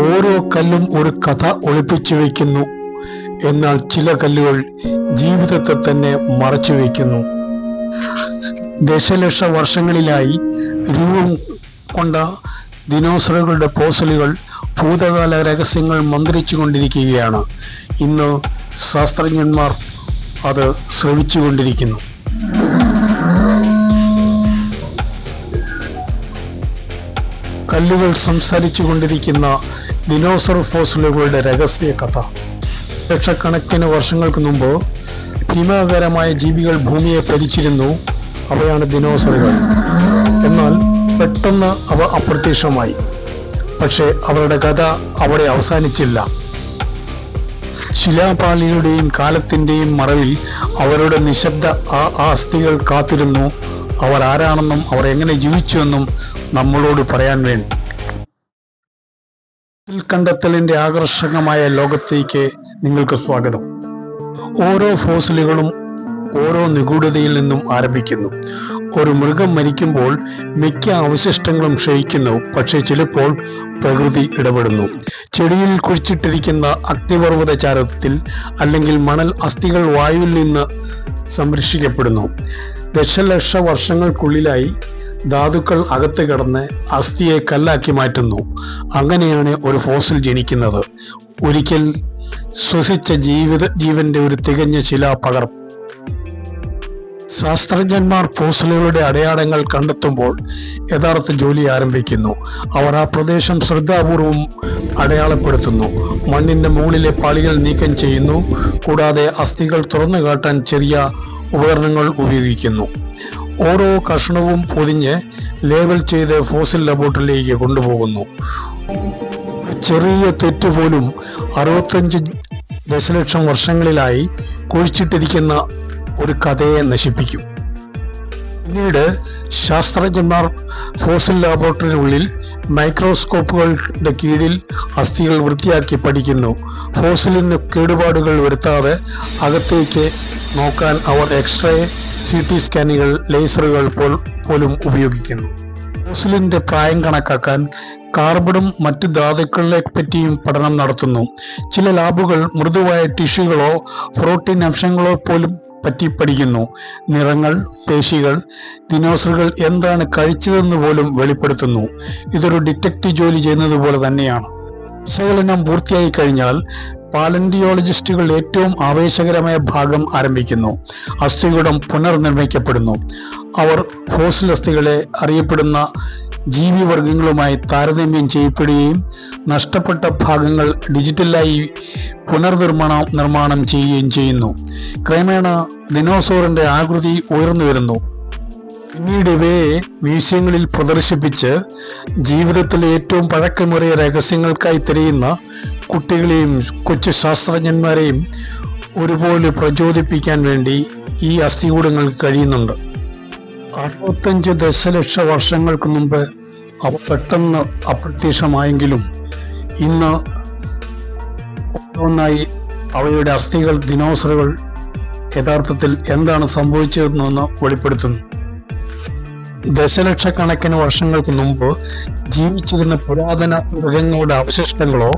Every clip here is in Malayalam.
ഓരോ കല്ലും ഒരു കഥ ഒളിപ്പിച്ചു വയ്ക്കുന്നു. എന്നാൽ ചില കല്ലുകൾ ജീവിതത്തെ തന്നെ മറച്ചു വയ്ക്കുന്നു. ദശലക്ഷ വർഷങ്ങളിലായി രൂപം കൊണ്ട ദിനോസറുകളുടെ പോസലുകൾ ഭൂതകാല രഹസ്യങ്ങൾ മന്ത്രിച്ചു കൊണ്ടിരിക്കുകയാണ്. ഇന്ന് ശാസ്ത്രജ്ഞന്മാർ അത് ശ്രവിച്ചുകൊണ്ടിരിക്കുന്നു കല്ലുകൾ സംസാരിച്ചു കൊണ്ടിരിക്കുന്ന ദിനോസർ ഫോസിലുകളുടെ രഹസ്യ കഥ. ലക്ഷക്കണക്കിന് വർഷങ്ങൾക്ക് മുമ്പ് ഭീമാകരമായ ജീവികൾ ഭൂമിയെ ഭരിച്ചിരുന്നു. അവയാണ് ദിനോസറുകൾ എന്നാൽ പെട്ടെന്ന് അവ അപ്രത്യക്ഷമായി. പക്ഷേ അവരുടെ കഥ അവിടെ അവസാനിച്ചില്ല. ശിലാപാളിയുടെയും കാലത്തിന്റെയും മറവിൽ അവരുടെ നിശബ്ദ ആ ആസ്തികൾ കാത്തിരുന്നു. അവർ ആരാണെന്നും അവർ എങ്ങനെ ജീവിച്ചുവെന്നും നമ്മളോട് പറയാൻ വേണ്ടി. കണ്ടെത്തലിന്റെ ആകർഷകമായ ലോകത്തേക്ക് നിങ്ങൾക്ക് സ്വാഗതം. ഓരോ ഫോസിലുകളും ഓരോ നിഗൂഢതയിൽ നിന്നും ആരംഭിക്കുന്നു. ഒരു മൃഗം മരിക്കുമ്പോൾ മിക്ക അവശിഷ്ടങ്ങളും ക്ഷയിക്കുന്നു. പക്ഷേ ചിലപ്പോൾ പ്രകൃതി ഇടപെടുന്നു. ചെടിയിൽ കുഴിച്ചിട്ടിരിക്കുന്ന അഗ്നിപർവത ചാരത്തിൽ അല്ലെങ്കിൽ മണൽ അസ്ഥികൾ വായുവിൽ നിന്ന് സംരക്ഷിക്കപ്പെടുന്നു. ദശലക്ഷ വർഷങ്ങൾക്കുള്ളിലായി ധാതുക്കൾ അകത്ത് കിടന്ന് അസ്ഥിയെ കല്ലാക്കി മാറ്റുന്നു. അങ്ങനെയാണ് ഒരു ഫോസിൽ ജനിക്കുന്നത്. ഒരിക്കൽ ശ്വസിച്ച ജീവിത ജീവന്റെ ഒരു തികഞ്ഞ ശിലാപകർപ്പ് ശാസ്ത്രജ്ഞന്മാർ ഫോസിലുകളുടെ അടയാളങ്ങൾ കണ്ടെത്തുമ്പോൾ യഥാർത്ഥ ജോലി ആരംഭിക്കുന്നു. അവർ ആ പ്രദേശം ശ്രദ്ധാപൂർവം അടയാളപ്പെടുത്തുന്നു. മണ്ണിന്റെ മുകളിലെ പാളികൾ നീക്കം ചെയ്യുന്നു. കൂടാതെ അസ്ഥികൾ തുറന്നു കാട്ടാൻ ചെറിയ ഉപകരണങ്ങൾ ഉപയോഗിക്കുന്നു. ഓരോ കഷ്ണവും പൊതിഞ്ഞ് ലേബൽ ചെയ്ത് ഫോസിൽ ലബോറട്ടറിയിലേക്ക് കൊണ്ടുപോകുന്നു. ചെറിയ തെറ്റ് പോലും അറുപത്തഞ്ച് ദശലക്ഷം വർഷങ്ങളിലായി കുഴിച്ചിട്ടിരിക്കുന്ന ഒരു കഥയെ നശിപ്പിക്കും. പിന്നീട് ശാസ്ത്രജ്ഞന്മാർ ഫോസിൽ ലാബോറട്ടറിനുള്ളിൽ മൈക്രോസ്കോപ്പുകളുടെ കീഴിൽ അസ്ഥികൾ വൃത്തിയാക്കി പഠിക്കുന്നു. ഫോസിലിന് കേടുപാടുകൾ വരുത്താതെ അകത്തേക്ക് നോക്കാൻ അവർ എക്സ്റേ സി ടി സ്കാനുകൾ ലേസറുകൾ പോൽ പോലും ഉപയോഗിക്കുന്നു. ഫോസിലിന്റെ പ്രായം കണക്കാക്കാൻ കാർബണും മറ്റ് ധാതുക്കളെ പറ്റിയും പഠനം നടത്തുന്നു. ചില ലാബുകൾ മൃദുവായ ടിഷ്യൂകളോ പ്രോട്ടീൻ അംശങ്ങളോ പോലും പറ്റി പഠിക്കുന്നു. നിറങ്ങൾ പേശികൾ ദിനോസറുകൾ എന്താണ് കഴിച്ചതെന്ന് പോലും വെളിപ്പെടുത്തുന്നു. ഇതൊരു ഡിറ്റക്റ്റീവ് ജോലി ചെയ്യുന്നത് പോലെ തന്നെയാണ്. വിശകലനം പൂർത്തിയായി കഴിഞ്ഞാൽ പാലന്റിയോളജിസ്റ്റുകൾ ഏറ്റവും ആവേശകരമായ ഭാഗം ആരംഭിക്കുന്നു. അസ്ഥികൂടം പുനർനിർമ്മിക്കപ്പെടുന്നു. അവർ ഫോസിൽ അസ്ഥികളെ അറിയപ്പെടുന്ന ജീവിവർഗങ്ങളുമായി താരതമ്യം ചെയ്യപ്പെടുകയും നഷ്ടപ്പെട്ട ഭാഗങ്ങൾ ഡിജിറ്റലായി പുനർനിർമ്മാണ നിർമ്മാണം ചെയ്യുകയും ചെയ്യുന്നു. ക്രമേണ ദിനോസോറിന്റെ ആകൃതി ഉയർന്നു വരുന്നു പിന്നീട് ഇവയെ മ്യൂസിയങ്ങളിൽ പ്രദർശിപ്പിച്ച് ജീവിതത്തിലെ ഏറ്റവും പഴക്കമേറിയ രഹസ്യങ്ങൾക്കായി തിരയുന്ന കുട്ടികളെയും കൊച്ചു ശാസ്ത്രജ്ഞന്മാരെയും ഒരുപോലെ പ്രചോദിപ്പിക്കാൻ വേണ്ടി ഈ അസ്ഥികൂടങ്ങൾക്ക് കഴിയുന്നുണ്ട്. അറുപത്തഞ്ച് ദശലക്ഷ വർഷങ്ങൾക്ക് മുമ്പ് അവ പെട്ടെന്ന് അപ്രത്യക്ഷമായെങ്കിലും ഇന്ന് ഒന്നായി അവയുടെ അസ്ഥികൾ ദിനോസറുകൾ യഥാർത്ഥത്തിൽ എന്താണ് സംഭവിച്ചതെന്ന് വെളിപ്പെടുത്തുന്നു. ദശലക്ഷക്കണക്കിന് വർഷങ്ങൾക്ക് മുമ്പ് ജീവിച്ചിരുന്ന പുരാതന മൃഗങ്ങളുടെ അവശിഷ്ടങ്ങളോ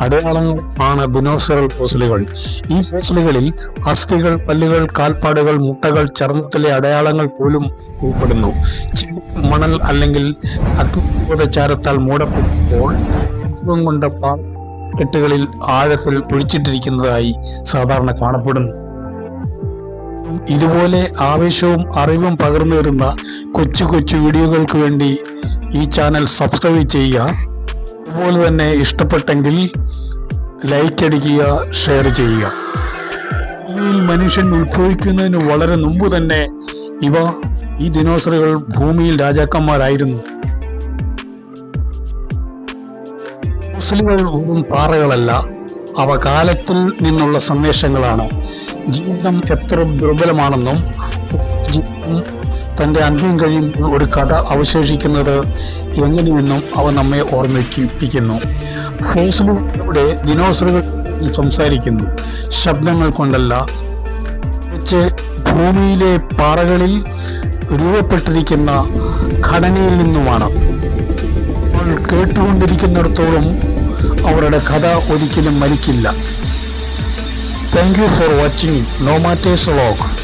അടയാളങ്ങളോ ആണ് ബിനോസറൽ ഫോസിലുകൾ. ഈ ഫോസിലുകളിൽ അസ്ഥികൾ പല്ലുകൾ കാൽപ്പാടുകൾ മുട്ടകൾ ചർമ്മത്തിലെ അടയാളങ്ങൾ പോലും ഉൾപ്പെടുന്നു. മണൽ അല്ലെങ്കിൽ അഗ്നിപൂതചാരത്താൽ മൂടപ്പെടുമ്പോൾ കൊണ്ട കെട്ടുകളിൽ ആഴത്തിൽ പൊഴിച്ചിട്ടിരിക്കുന്നതായി സാധാരണ കാണപ്പെടുന്നു. ഇതുപോലെ ആവേശവും അറിവും പകർന്നു വരുന്ന കൊച്ചു കൊച്ചു വീഡിയോകൾക്ക് വേണ്ടി ഈ ചാനൽ സബ്സ്ക്രൈബ് ചെയ്യുക. അതുപോലെ തന്നെ ഇഷ്ടപ്പെട്ടെങ്കിൽ ലൈക്ക് അടിക്കുക ഷെയർ ചെയ്യുക. ഭൂമിയിൽ മനുഷ്യൻ ഉത്ഭവിക്കുന്നതിന് വളരെ മുമ്പ് തന്നെ ഇവ ഈ ദിനോസറുകൾ ഭൂമിയിൽ രാജാക്കന്മാരായിരുന്നു. മുസ്ലിങ്ങൾ ഒന്നും പാറകളല്ല. അവ കാലത്തിൽ നിന്നുള്ള സന്ദേശങ്ങളാണ്. ജീവിതം എത്ര ദുർബലമാണെന്നും ജീവിതം തന്റെ അന്ത്യം കഴിയുമ്പോൾ ഒരു കഥ അവശേഷിക്കുന്നത് എങ്ങനെയെന്നും അവ നമ്മെ ഓർമ്മിപ്പിക്കുന്നു. ഫോസിലൂടെ ദിനോസറുകൾ സംസാരിക്കുന്നു. ശബ്ദങ്ങൾ കൊണ്ടല്ല. വെച്ച് ഭൂമിയിലെ പാറകളിൽ രൂപപ്പെട്ടിരിക്കുന്ന ഘടനയിൽ നിന്നുമാണ്. കേട്ടുകൊണ്ടിരിക്കുന്നിടത്തോളം അവരുടെ കഥ ഒരിക്കലും മരിക്കില്ല. താങ്ക് യു ഫോർ വാച്ചിങ് നോമാറ്റേസ് വ്ളോഗ്